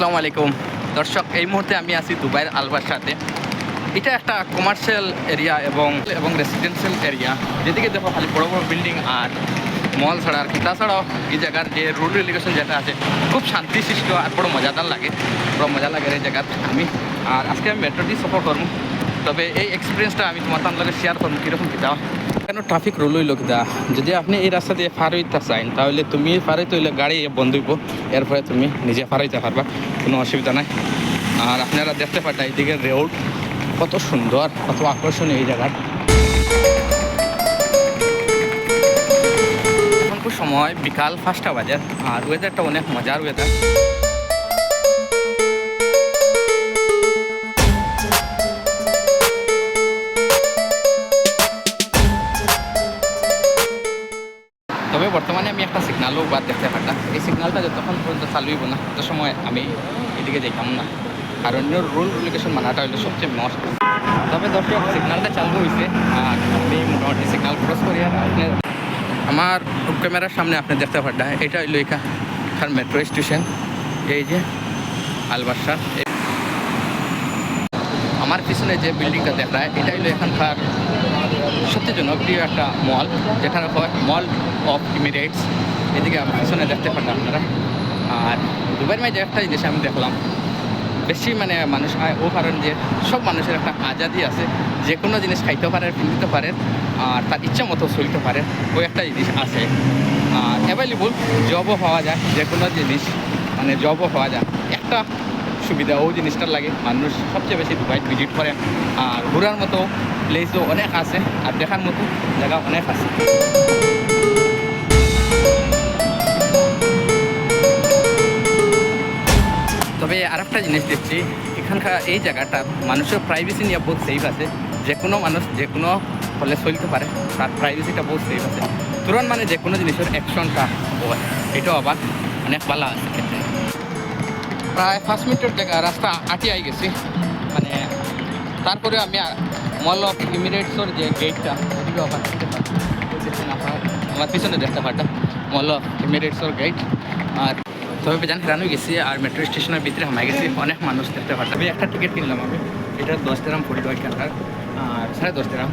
আসসালামু আলাইকুম। দর্শক, এই মুহূর্তে আমি আছি দুবাইয়ের আলবার সাথে এটা একটা কমার্শিয়াল এরিয়া এবং এবং রেসিডেন্সিয়াল এরিয়া যেদিকে দেখো খালি বড় বড় বিল্ডিং আর মল ছাড়া আর কি। তাছাড়াও এই জায়গার যে রুল রেলিগেশন যেটা আছে, খুব শান্তি শান্তিশিষ্ট আর বড় মজাদার লাগে। বড় মজা লাগে এই জায়গার। আমি আর আজকে আমি মেট্রোটি সফর করব। তবে এই এক্সপিরিয়েন্সটা আমি তোমার তার শেয়ার করব, কীরকম কী দেওয়া? কেন ট্রাফিক রুল হইল কিনা যদি আপনি এই রাস্তা দিয়ে পার হইতে চান, তাহলে তুমি পার হইতে হইলে গাড়ি বন্ধ হইব। এরপরে তুমি নিজে পার হইতে পারবা, কোনো অসুবিধা নাই। আর আপনারা দেখতে পারেন এইদিকে রোড কত সুন্দর, কত আকর্ষণীয় এই জায়গা এখনকার সময় বিকাল পাঁচটা বাজে, আর ওয়েদারটা অনেক মজার ওয়েদার তবে বর্তমানে আমি একটা সিগনালও বাদ দেখতে পারতাম এই সিগনালটা যতক্ষণ পর্যন্ত চালু হইব না, তত সময় আমি এদিকে যাইতাম না। কারণ রুল রেগুলেশন মানাটা হলো সবচেয়ে মস্ত তবে দর্শক সিগনালটা চালু হয়েছে আর আমি মোটামুটি সিগনাল ক্রস করি আর আমার ক্যামেরার সামনে আপনি দেখতে পারটা এটা হইল এখানকার মেট্রো স্টেশন এই যে আলবাসা আমার পিছনে যে বিল্ডিংটা দেখায় এটা হলো এখানকার সত্যি জনপ্রিয় একটা মল যেখানে হয় মল অফ ইমিরেটস এদিকে পিছনে দেখতে পারেন আপনারা। আর দুবাইয়ের মাঝে একটা জিনিস আমি দেখলাম। বেশি মানে মানুষ হয় ও কারণ যে সব মানুষের একটা আজাদি আছে। যে কোনো জিনিস খাইতে পারে পিনতে পারে, আর তার ইচ্ছা মতো চলতে পারে, ওই একটা জিনিস আছে। আর অ্যাভেলেবল জবও পাওয়া যায় যে কোনো জিনিস মানে জবও পাওয়া যায়। একটা সুবিধা ও জিনিসটার লাগে। মানুষ সবচেয়ে বেশি দুবাই ভিজিট করে। আর ঘোরার মতো প্লেসও অনেক আছে। আর দেখার মতো জায়গা অনেক আছে। তবে আর একটা জিনিস দেখছি, এখানকার এই জায়গাটা মানুষের প্রাইভেসি নিয়ে বহুত সেফ আছে। যে কোনো মানুষ যে কোনো হলে চলতে পারে। তার প্রাইভেসিটা বহুত সেফ আছে। তুরন্ত মানে যে কোনো জিনিসের অ্যাকশনটা এটাও আবার অনেক ভালো আছে ক্ষেত্রে প্রায় পাঁচ মিনিটের জায়গা, রাস্তা আটি আই গেছি। মানে তারপরে আমি মল অফ ইমিরেটসের যে গেটটা ওদিকে আবার দেখতে পাচ্ছি। আমার পিছনে দেখতে পারতাম মল অফ ইমিরেটসের গেট আর তবে বেজান হেরানো গেছি আর মেট্রো স্টেশনের ভিতরে হামাই গেছি, অনেক মানুষ দেখতে পারতাম আমি একটা টিকিট কিনলাম আমি, এটা দশ তেরাম পড়ল আর সাড়ে দশ তেরাম